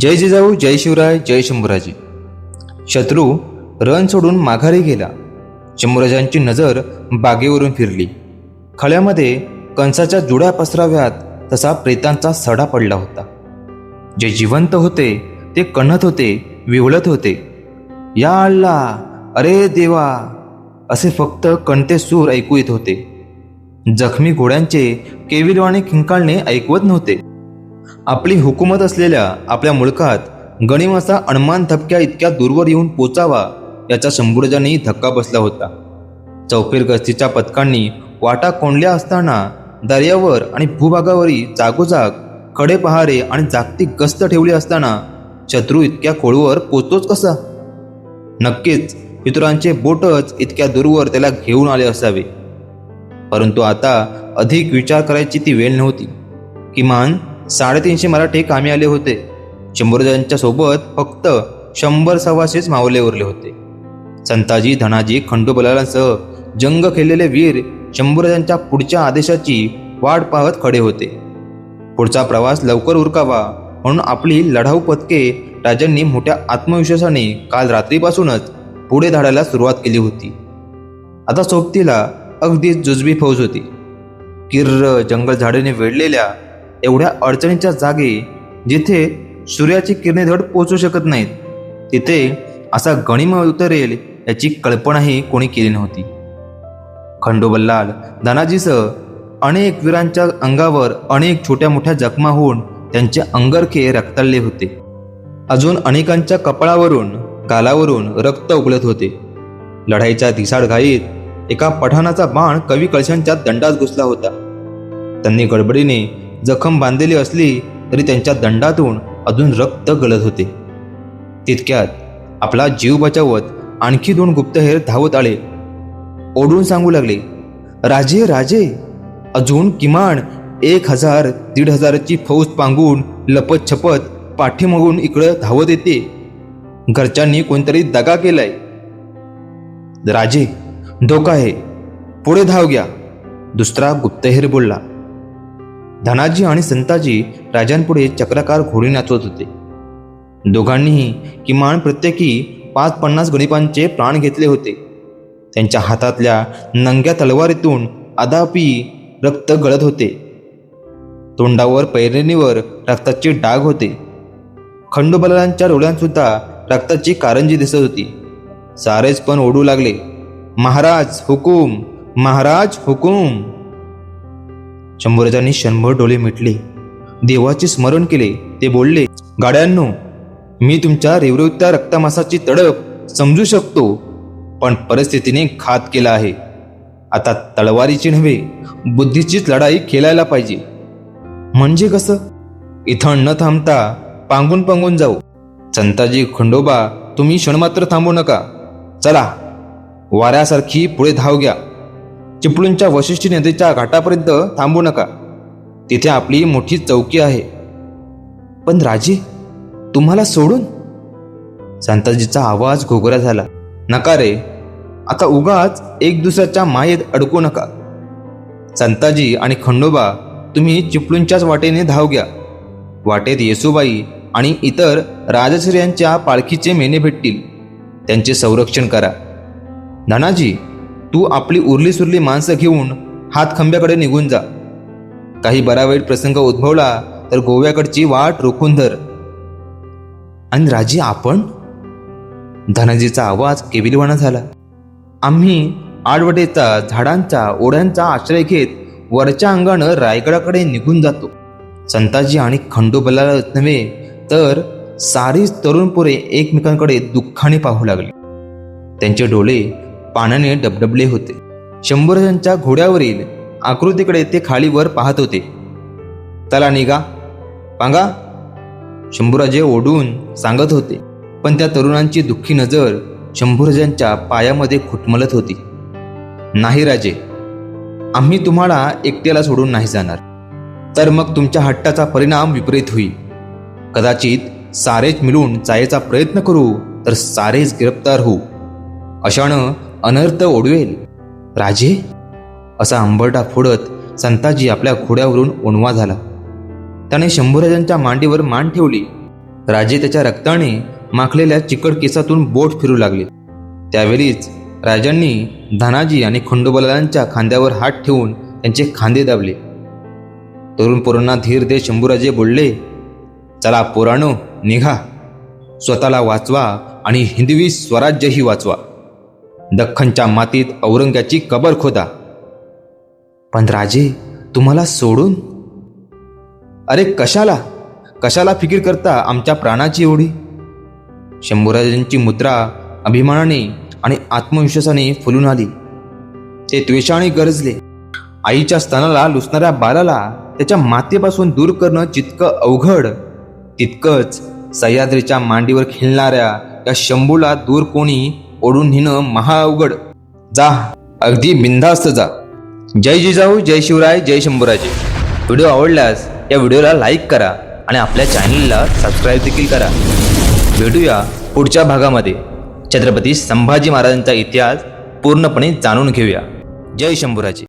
जय जिजाऊ जय शिवराय जय शंभूराजी. शत्रू रण सोडून माघारी गेला. शंभूराजांची नजर बागेवरून फिरली. खळ्यामध्ये कंसाच्या जुड्या पसराव्यात तसा प्रेतांचा सडा पडला होता. जे जिवंत होते ते कणत होते विवळत होते. या अल्ला अरे देवा असे फक्त कणते सूर ऐकू येत होते. जखमी घोड्यांचे केविलवाणे खिंकाळणे ऐकवत नव्हते. आपली हुकूमत असलेल्या आपल्या मुलकात गणिमाचा अणमान थपक्या इतक्या दूरवर येऊन पोचावा याचा शंभूरजांनी धक्का बसला होता. चौफेर गस्तीच्या पथकांनी वाटा कोंडल्या असताना दर्यावर आणि भूभागावरही जागोजागकडे पहारे आणि जागतिक गस्त ठेवली असताना शत्रू इतक्या खोळवर पोचतोच कसा? नक्कीच मित्रांचे बोटच इतक्या दूरवर त्याला घेऊन आले असावे. परंतु आता अधिक विचार करायची ती वेळ नव्हती. किमान साडेतीनशे मराठी कामी आले होते. शंभरजांच्या सोबत फक्त शंभर सव्वाशेच मावले उरले होते. संताजी धनाजी खंडोबलांसह जंग केलेले वीर शंभरजांच्या पुढच्या आदेशाची वाट पाहत खडे होते. पुढचा प्रवास लवकर उरकावा म्हणून आपली लढाऊ पथके राजांनी मोठ्या आत्मविश्वासाने काल रात्रीपासूनच पुढे धाडायला सुरुवात केली होती. आता सोबतीला अगदी जुजबी फौज होती. किर्र जंगल झाडेने वेढलेल्या एवढ्या अडचणीच्या जागी जिथे सूर्याची किरणे धड पोचू शकत नाहीत तिथे असा गणिम उतरेल याची कल्पनाही कोणी केली नव्हती. खंडोबल्लाल धनाजीसह अनेक वीरांच्या अंगावर अनेक छोट्या मोठ्या जखमा होऊन त्यांचे अंगरखे रक्ताळले होते. अजून अनेकांच्या कपाळावरून गालावरून रक्त उगलत होते. लढाईच्या धिसाड घाईत एका पठाणाचा बाण कवी कळशांच्या दंडात घुसला होता. त्यांनी गडबडीने जखम बांधलेली असली तरी त्यांच्या दंडातून अजून रक्त गळत होते. तितक्यात आपला जीव बचावत आणखी दोन गुप्तहेर धावत आले. ओढून सांगू लागले राजे राजे अजून किमान एक हजार दीड हजाराची फौज पांगून लपत छपत पाठीमागून इकडं धावत येते. घरच्यांनी कोणतरी दगा केलाय. राजे धोका आहे. पुढे धाव घ्या. दुसरा गुप्तहेर बोलला धनाजी आणि संताजी राजांपुढे चक्राकार घोडी नाचवत होते. दोघांनीही किमान प्रत्येकी पाच पन्नास गणिपांचे प्राण घेतले होते. त्यांच्या हातातल्या नंग्या तलवारीतून अदापी रक्त गळत होते. तोंडावर पैरणीवर रक्ताचे डाग होते. खंडोबलांच्या डोळ्यांसुद्धा रक्ताची कारंजी दिसत होती. सारेच पण ओढू लागले. महाराज हुकूम! महाराज हुकूम! शंभरजांनी शंभर डोळे मिटले. देवाचे स्मरण केले. ते बोलले गाड्यांनो मी तुमच्या रेवरेवत्या रक्तमासाची तडप समजू शकतो पण परिस्थितीने घात केला आहे. आता तलवारीची नव्हे बुद्धीचीच लढाई खेळायला पाहिजे. म्हणजे कसं? इथं न थांबता पांगून पांगून जाऊ. संताजी खंडोबा तुम्ही क्षणमात्र थांबू नका. चला वाऱ्यासारखी पुढे धाव घ्या. चिपळूणच्या वशिष्ठी नदीच्या घाटापर्यंत थांबू नका. तिथे आपली मोठी चौकी आहे. पण राजे तुम्हाला सोडून? संताजीचा आवाज घोगरा झाला. नका रे आता उगाच एक दुसऱ्याच्या मायेत अडकू नका. संताजी आणि खंडोबा तुम्ही चिपळूणच्याच वाटेने धाव घ्या. वाटेत येसुबाई आणि इतर राजश्रियांच्या पालखीचे मेने भेटतील. त्यांचे संरक्षण करा. धनाजी तू आपली उरली सुरली माणसं घेऊन हातखंब्याकडे निघून जा. काही बरा वाईट प्रसंग उद्भवला तर गोव्याकडची वाट रोखून धर. आणि राजी आपण? धनाजीचा आवाज केविलवाणा झाला. आम्ही आडवटेचा झाडांचा ओढ्यांचा आश्रय घेत वरच्या अंगानं रायगडाकडे निघून जातो. संताजी आणि खंडोबलाला नव्हे तर सारीच तरुण पोरे एकमेकांकडे दुःखाने पाहू लागले. त्यांचे डोळे पाण्याने डबडबले होते. शंभरांच्या घोड्यावरील आकृतीकडे ते खालीवर पाहत होते. चला निघा. पांगा. शंभूराजे ओढून सांगत होते. पण त्या तरुणांची दुःखी नजर शंभूराजांच्या पायामध्ये खुटमलत होती. नाही राजे आम्ही तुम्हाला एकट्याला सोडून नाही जाणार. तर मग तुमच्या हट्टाचा परिणाम विपरीत होईल. कदाचित सारेच मिळून जायचा प्रयत्न करू तर सारेच गिरफ्तार होऊ. अशानं अनर्थ ओढवेल. राजे असा अंबरडा फोडत संताजी आपल्या घोड्यावरून ओणवा झाला. त्याने शंभूराजांच्या मांडीवर मान ठेवली. राजे त्याच्या रक्ताने माखलेल्या चिकट केसातून बोट फिरू लागले. त्यावेळीच राजांनी धनाजी आणि खंडोबलांच्या खांद्यावर हात ठेवून त्यांचे खांदे दाबले. तरुण पोरांना धीर दे शंभूराजे बोलले चला पोरानो निघा. स्वतःला वाचवा आणि हिंदवी स्वराज्यही वाचवा. दख्खनच्या मातीत औरंग्याची कबर खोदा. पण राजे तुम्हाला सोडून? अरे कशाला? कशाला फिकीर करता आमच्या प्राणाची एवढी? शंभूराजांची मुद्रा अभिमानाने आणि आत्मविश्वासाने फुलून आली. ते द्वेषाने गरजले. आईच्या स्तनाला लुसणाऱ्या बालाला त्याच्या मातेपासून दूर करणं जितकं अवघड तितकंच सह्याद्रीच्या मांडीवर खिलणाऱ्या या शंभूला दूर कोणी ओढून हिनं महाअवघड जा अगदी बिनधास्त जा. जय जिजाऊ जय शिवराय जय शंभूराजे. व्हिडिओ आवडल्यास या व्हिडिओला लाईक करा आणि आपल्या चॅनलला सबस्क्राईब देखील करा. भेटूया पुढच्या भागामध्ये. छत्रपती संभाजी महाराजांचा इतिहास पूर्णपणे जाणून घेऊया. जय शंभूराजे.